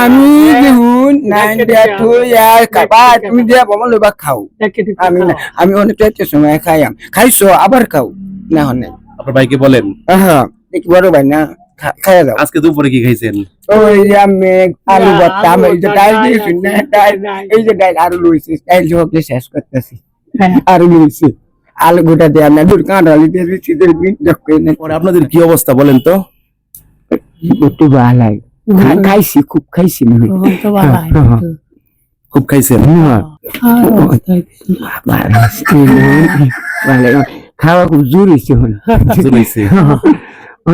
আমি দেখুন খাবা। তুমি দিয়া বমন লইবা খাও। আমি না আমি অনেক একটা সময় খাই আম খাইছো আবার খাও। না হন। আপনার ভাইকে বলেন। হ্যাঁ দেখি বড় ভাই না খাইয়া দাও। আজকে দুপুরে কি খাইছেন? ওই যে আমি আলু ভর্তা আমি এই যে ডাল দিয়েছি না ডাল এই যে ডাল আলু লইছি ডাল সব যে শেষ করতেছি। আলু লইছি। আলু গোটা দিয়ে আমি দূর দিচ্ছি পরে আপনাদের কি অবস্থা বলেন তো? একটু ভালো লাগে। খাইছি খুব খাইছি মনে। খুব খাইছেন হ্যাঁ, আছে। ভালো লাগে। খাওয়া খুব জোর হয়েছে হন শুনেছি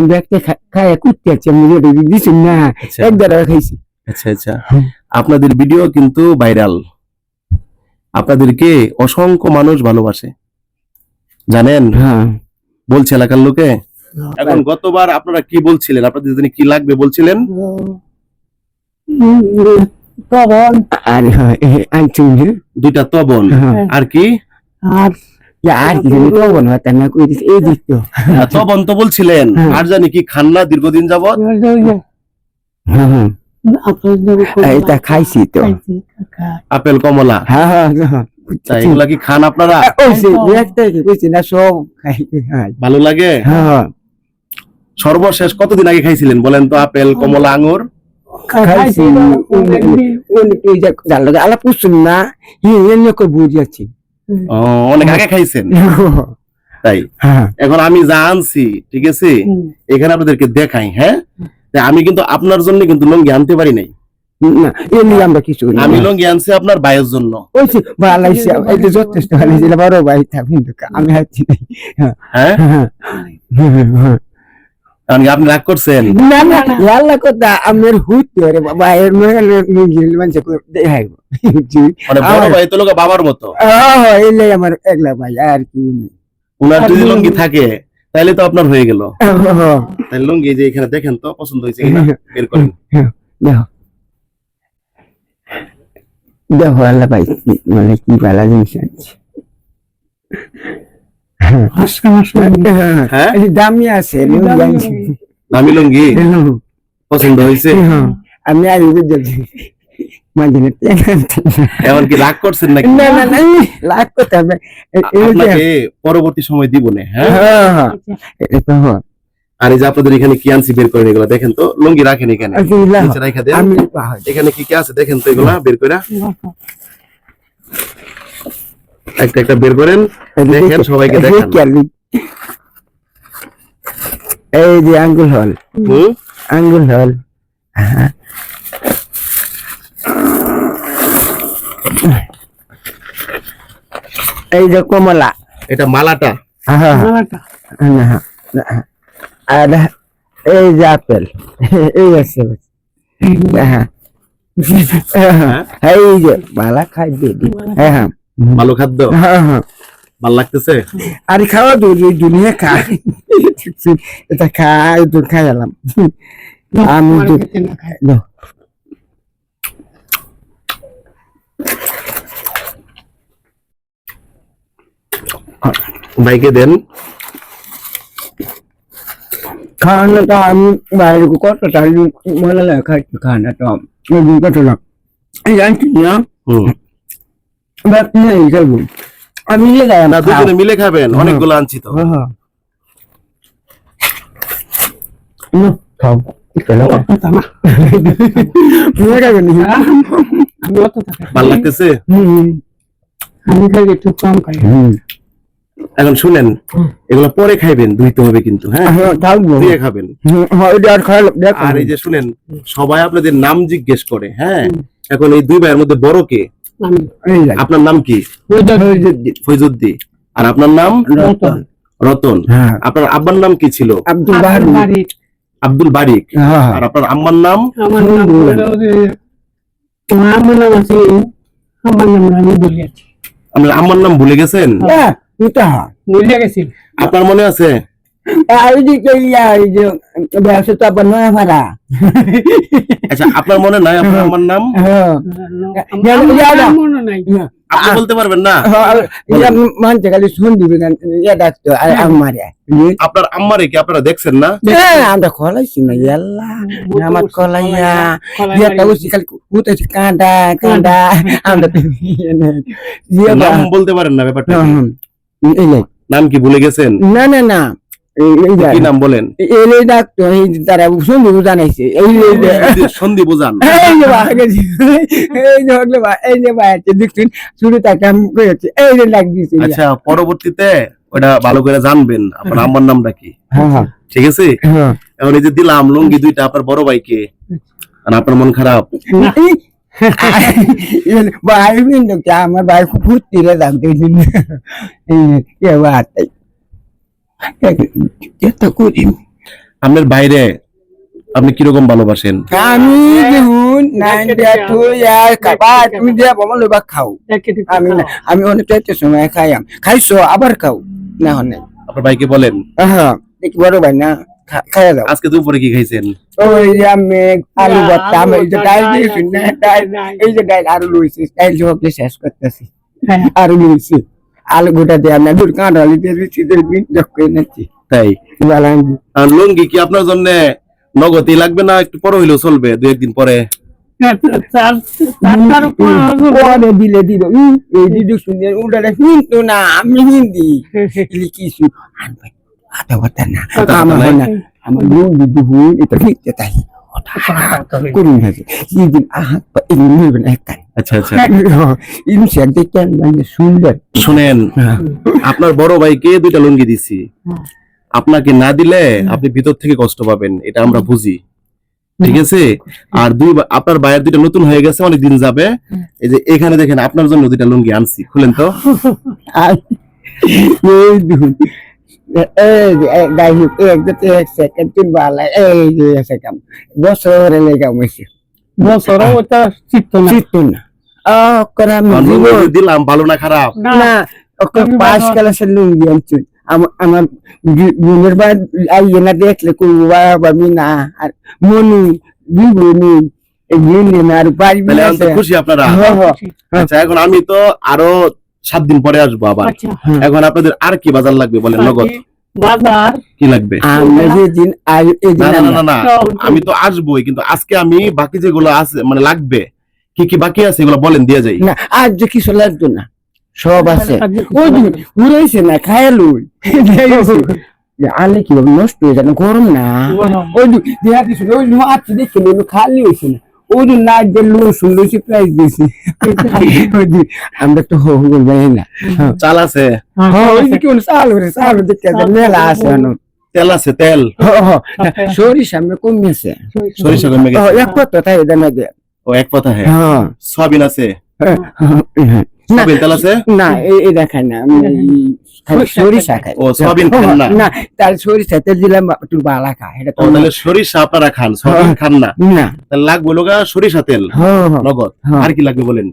দেখতে খায় কুত্তে আছে দিছি না। আচ্ছা। এক দ্বারা খাইছি। আচ্ছা আচ্ছা। আপনাদের ভিডিও কিন্তু ভাইরাল। আপনাদেরকে অসংখ্য মানুষ ভালোবাসে। জানেন? হ্যাঁ। বলছে এলাকার লোকে এখন গতবার আপনারা কি বলছিলেন? আপনাদের জন্য কি লাগবে বলছিলেন? তখন আর হ্যাঁ দুইটা তবন। হ্যাঁ। আর কি? আর আর কি না তো। আর তবন তো বলছিলেন। হ্যাঁ। আর জানি কি খান্না দীর্ঘদিন যাবত হ্যাঁ হ্যাঁ। আপনার এটা খাইছি তো। আপেল কমলা? হ্যাঁ হ্যাঁ হ্যাঁ এগুলা কি খান আপনারা? না সব হ্যাঁ। ভালো লাগে? হ্যাঁ। সর্বশেষ কতদিন আগে খাইছিলেন বলেন তো আপেল কমলা আঙুর? না হিয়ে এনে কই বুঝিয়াছি অনেক আগে খাইছেন? তাই? এখন আমি যা আনছি ঠিক আছে? এখানে আপনাদেরকে দেখাই হ্যাঁ? আমি কিন্তু আপনার জন্য কিন্তু লঙ্গি আনতে পারি নাই। আমরা কিছু আমি লঙ্গি আনছি আপনার ভাইয়ের জন্য। যথেষ্ট ভালো লাগছে বড় ভাই থাক আমি হাঁটছি নাই হ্যাঁ। হ্যাঁ। হ্যাঁ। কারণ কি আপনি রাগ করছেন? না না ইয়াল্লা কথা আমার হুইতে রে বাবা এর মেলে মুগিল মানে মানে বড় ভাই তো লোক বাবার মতো। আমার একলা ভাই আর কি। উনার যদি লঙ্গি থাকে তাহলে তো আপনার হয়ে গেল। তাহলে লঙ্গি যে এখানে দেখেন তো পছন্দ হয়েছে কিনা বের করেন। দেখো। দেখো আল্লাহ ভাই মানে কি ভালো জিনিস আছে হ্যাঁ দামি আছে দামি লঙ্গি। পছন্দ হয়েছে? হ্যাঁ, আমি আর বুঝছি মাঝে রাগ করছেন নাকি? না না না লাগ করতে হবে। এ- এই যে- আপনাকে পরবর্তী সময় দিব না হ্যাঁ? হ্যাঁ হ্যাঁ। এটা হয়। আর এই যে আপনাদের এখানে কি আনছি বের করেন এগুলো দেখেন তো লুঙ্গি রাখেন এখানে। আলহামদুলিল্লাহ। নিচে রাখা দেন। আমি পাহাড় এখানে কি কি আছে দেখেন তো এগুলা বের করে একটা একটা বের করেন। দেখেন সবাইকে দেখান। এই যে আঙ্গুল হল। আঙ্গুল হল। হ্যাঁ। এই যে কমলা। এটা মালাটা। হ্যাঁ, হ্যাঁ, হ্যাঁ। আর এই যে আপেল। এই আছে হ্যাঁ হ্যাঁ, এই যে মালা খাই দিদি হ্যাঁ হ্যাঁ। ভালো খাদ্য? হ্যাঁ, হ্যাঁ। ভালো লাগতেছে? আর খাওয়া তো ওই দুনিয়া খাই। এটা খাই তো খাই এলাম। আমি তো ভাইকে দেন। খাওয়ানোটা আমি বাইরে কত টাকা মনে লাগে খাই খানাটা ওই দিন না জানছি না। হ্যাঁ। এখন শুনেন এগুলো পরে খাইবেন ধুইতে হবে কিন্তু হ্যাঁ? খাবেন। আর এই যে শুনেন সবাই আপনাদের নাম জিজ্ঞেস করে হ্যাঁ? এখন এই দুই ভাইয়ের মধ্যে বড় কে? আপনার নাম কি? ফৈজুদ্দি আর আপনার নাম? রতন। রতন। হ্যাঁ। আপনার আব্বার নাম কি ছিল? আব্দুল বাড়ি আব্দুল বারিক। হ্যাঁ আর আপনার আম্মার নাম? আমার আম্মার নাম ভুলে গেছেন? হ্যাঁ এটা ভুলে গেছি। আপনার মনে আছে? আচ্ছা আপনার মনে নাই? আপনার আমার নাম? আপনি বলতে পারবেন না? মানতে খালি শুন দিবি আপনার আম্মারে কি আপনারা দেখছেন না? আমরা কলাইছি না ইয়াল্লা আমার কলাইয়া ইয়া তাও খালি উঠেছি কাঁদা কাঁদা আমরা বলতে পারেন না ব্যাপারটা। নাম কি ভুলে গেছেন? না না না। কি নাম বলেন এই ডাকতো এই তারা শুনবি জানাইছে এই সন্ধি বোঝান এই যে বাবা এই যে হলো এই যে বাবা দেখছেন শুরু তাকে আমি করেছি এই যে লাগ দিয়েছি আচ্ছা পরবর্তীতে ওটা ভালো করে জানবেন আপনার আম্মার নামটা কি হ্যাঁ হ্যাঁ ঠিক আছে হ্যাঁ এখন এই যে দিলাম লুঙ্গি দুইটা আপনার বড় ভাইকে আর আপনার মন খারাপ ভাই কিন্তু আমার ভাই খুব ফুর্তি রে এত করি আপনার বাইরে আপনি কীরকম ভালোবাসেন? আমি দেখুন নাইন টু ইয়ার খাবা তুমি যে বমন লইবা খাও। আমি না আমি অনেক চাইতে সময় খাই খাইছো আবার খাও না হনে আপনার ভাইকে বলেন। হ্যাঁ দেখি বড় ভাই না খাই দাও। আজকে দুপুরে কি খাইছেন? ওই যে আমি আলু ভর্তা আমি এই যে ডাল দিয়েছি না ডাল এই যে ডাল আলু লইছি ডাল সব শেষ করতেছি। আলু লইছি আলু গোটা দিয়ে আমি দূর নিচ্ছি। তাই? আর লুঙ্গি কি আপনার জন্য নগদই লাগবে না একটু পরে হইলেও চলবে দু একদিন পরে? দিলে দিব। উম, এই দিদি শুনে উল্টাটা হিন্দু না আমি হিন্দি। ইলি কিছু। আনবে আটা কথা না। আমার না আমার আচ্ছা আচ্ছা। সে মানে সুন্দর শুনেন আপনার বড় ভাইকে দুইটা লুঙ্গি দিছি। আপনাকে না দিলে আপনি ভিতর থেকে কষ্ট পাবেন এটা আমরা বুঝি। ঠিক আছে? আর দুই আপনার ভাইয়ের দুইটা নতুন হয়ে গেছে অনেক দিন যাবে। এই যে এখানে দেখেন আপনার জন্য দুইটা লুঙ্গি আনছি। খুলেন তো। আর এই দেখুন এই যে এক দুটো এক সেকেন্ড বালা এই সেকেন্ড বছরে লেগে পাঁচ ক্লাসের লুঙ্গি আনছি আমার না দেখলে না আর মনু জীবনী এগুলি না আর তাহলে খুশি আপনারা হ্যাঁ, হ্যাঁ। আচ্ছা সাত দিন পরে আসব আবার। আচ্ছা। এখন আপনাদের আর কি বাজার লাগবে বলেন নগদ? বাজার। কি লাগবে? আমরা যেদিন আজ এই না দিন না না, না না সব- আমি তো আসবোই কিন্তু আজকে আমি বাকি যেগুলো আছে মানে লাগবে কি কি বাকি আছে এগুলো বলেন দিয়ে যাই। না আজ যে কিছু লাগতো না সব আছে। ওই দিন না। উড়াইছে না খায়ালুই আলে কি হবে নষ্ট হয়ে যাবে গরম না। ওই দিন দেয়া দিছিল ওই দিন দেখে খালি হয়েছে না। ওই দিন না যে লসুন লসি প্রাইস দিয়েছি ওই দিন আমরা তো হো হো বলবে না চাল আছে হ্যাঁ ওই দিন কেমন চাল করে চাল দেখতে আছে মেলা আছে এখন তেল আছে তেল হ্যাঁ হ্যাঁ সরিষা আমরা কমিয়েছে সরিষা কমে হ্যাঁ, গেছে এক কথা তাই দেন আগে ও এক কথা হ্যাঁ হ্যাঁ সয়াবিন আছে হ্যাঁ, হ্যাঁ। না এই দেখায় না সরিষা খাই। ও, সয়াবিন খান না? না তার সরিষা তেল দিলাম একটু বালা খায় এটা তাহলে সরিষা আপনারা খান সয়াবিন খান না? না। লাগবে লোকা সরিষা তেল। হ্যাঁ হ্যাঁ। নগদ। হ্যাঁ। আর কি লাগবে বলেন?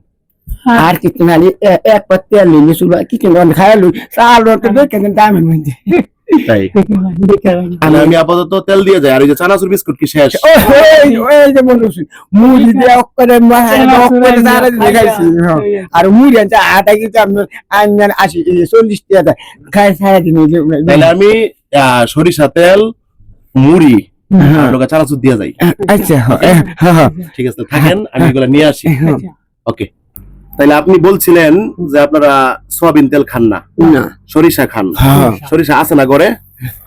আর কিছু না এ- এক পাত তেল নিলে শুরু কিছু খায় চাল দামের মধ্যে। তাই আমি আপাতত তেল দিয়ে যাই আর এই যে চানাচুর বিস্কুট কি শেষ? মুড়ি দিয়ে অক্ষরে অক্ষরে সারা দিন দেখাইছি হ্যাঁ। আর মুড়ি আনছে আটা কিন্তু আমি আনজান আসি চল্লিশ টাকা খাই তাহলে আমি সরিষা তেল মুড়ি হ্যাঁ। আর লোকা চানাচুর দিয়ে যাই। আচ্ছা হ্যাঁ ঠিক আছে থাকেন আমি এগুলো নিয়ে আসি। আচ্ছা। ওকে তাহলে আপনি বলছিলেন যে আপনারা সোয়াবিন তেল খান না। সরিষা খান। হ্যাঁ। সরিষা আছে না ঘরে?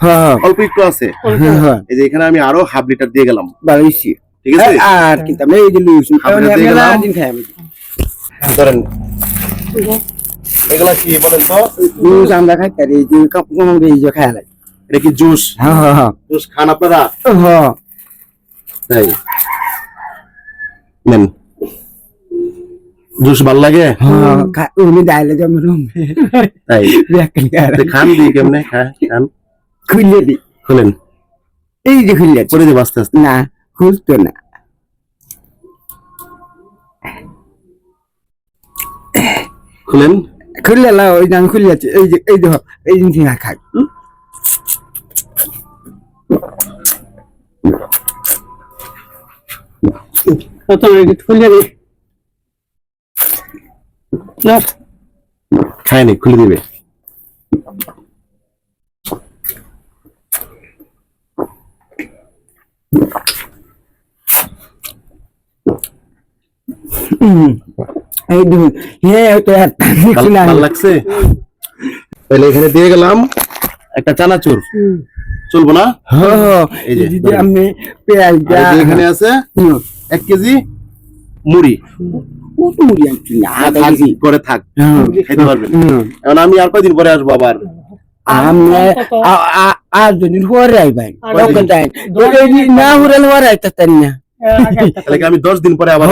হ্যাঁ অল্প একটু আছে। হ্যাঁ হ্যাঁ। এই যে এখানে আমি আরও হাফ লিটার দিয়ে গেলাম। ঠিক আছে? আর কিন্তু আমি এই যে লুইছি আমরা দিয়ে গেলাম। দিন খাই। আমি ধরেন এগুলা কি বলেন তো? আমরা খাই এই যে কম কম এই যে খাই লাগে এটা কি জুস? হ্যাঁ হ্যাঁ হ্যাঁ। জুস খান আপনারা? হ্যাঁ। তাই নেন। জুস ভালো লাগে? হ্যাঁ, উনি দাইলে যেমন তাই? খান দি কেমনে? খান। খুলে দি। খুলেন। এই যে খুলে করে দেব আস্তে আস্তে। না খুলতো না। খুলেন। খুললে লাও ওই দাম খুলে আছে। এই যে এই দেখো এই জিনিস না খাই। তো তো খুলে দিই না। খায়নি খুলে দিবে। এই দেখুন হে তো আর ভালো না। ভালো লাগছে? তাহলে এখানে দিয়ে গেলাম একটা চানাচুর। চলবো না। আমি পেঁয়াজ এখানে আছে এক কেজি মুড়ি। কত মুড়ি আনছি আধা থাক, থাক খাইতে পারবেন এখন আমি আর কয়দিন পরে আসব আবার? আমি আর আইবেন না আইতেন না। তাহলে দশ দিন পরে আবার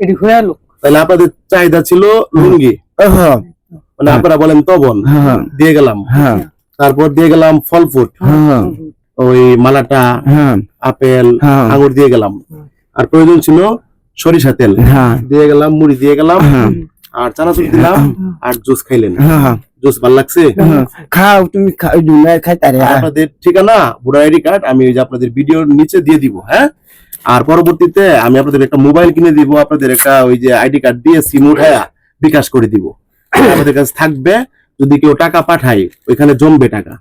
এটি হয়ে তাহলে আপনাদের চাহিদা ছিল লুঙ্গি। মানে আপনারা বলেন তবন। হ্যাঁ। দিয়ে গেলাম। হ্যাঁ। তারপর দিয়ে গেলাম ফল ফ্রুট হ্যাঁ। ওই মালাটা হ্যাঁ। আপেল হ্যাঁ। আঙুর দিয়ে গেলাম। আর প্রয়োজন ছিল সরিষা তেল। হ্যাঁ। দিয়ে গেলাম মুড়ি দিয়ে গেলাম হ্যাঁ। আর চানাচুর দিলাম আর জুস খাইলেন। হ্যাঁ জুস ভালো লাগছে? হ্যাঁ। খাও তুমি খাইতারে আপনাদের ঠিকানা ভোটার আইডি কার্ড আমি ওই যে আপনাদের ভিডিওর নিচে দিয়ে দিব হ্যাঁ? আর পরবর্তীতে আমি আপনাদের একটা মোবাইল কিনে দিব আপনাদের একটা ওই যে আইডি কার্ড দিয়ে সিম উঠায়া বিকাশ করে দিব। আমাদের কাছে থাকবে যদি কেউ টাকা পাঠায় ওইখানে জমবে টাকা।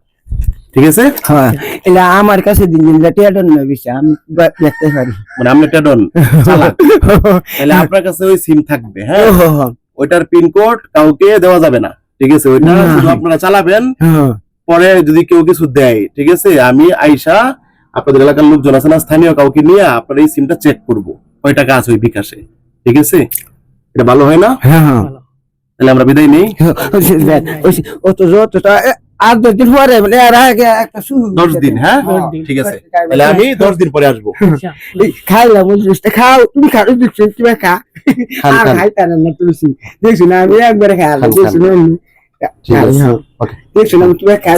ঠিক আছে? হ্যাঁ। এটা আমার কাছে দিন দিন টেডন না বেশি আমি দেখতে পারি। মানে আপনি টেডন চালাক তাহলে আপনার কাছে ওই সিম থাকবে হ্যাঁ? ওইটার পিনকোড কাউকে দেওয়া যাবে না ঠিক আছে? ওইটা আপনারা চালাবেন হ্যাঁ। পরে যদি কেউ কিছু দেয় ঠিক আছে? আমি আইসা আপনাদের এলাকার লোকজন আছে না স্থানীয় কাউকে নিয়ে আপনার এই সিমটা চেক করব কয় টাকা আছে ওই বিকাশে ঠিক আছে? এটা ভালো হয় না? হ্যাঁ হ্যাঁ। তাহলে আমরা বিদায় নেই। ও তো যত আর দশ দিন পরে মানে আর আগে একটা শুরু দশ দিন হ্যাঁ? ঠিক আছে। তাহলে আমি দশ দিন পরে আসব। খাইলাম বুঝলিস খাও। তুমি খাও দেখছি তুমি খা। আর না তুমি দেখছি না আমি একবারে খাই। দেখছি না ঠিক আছে। দেখছি না তুমি খাই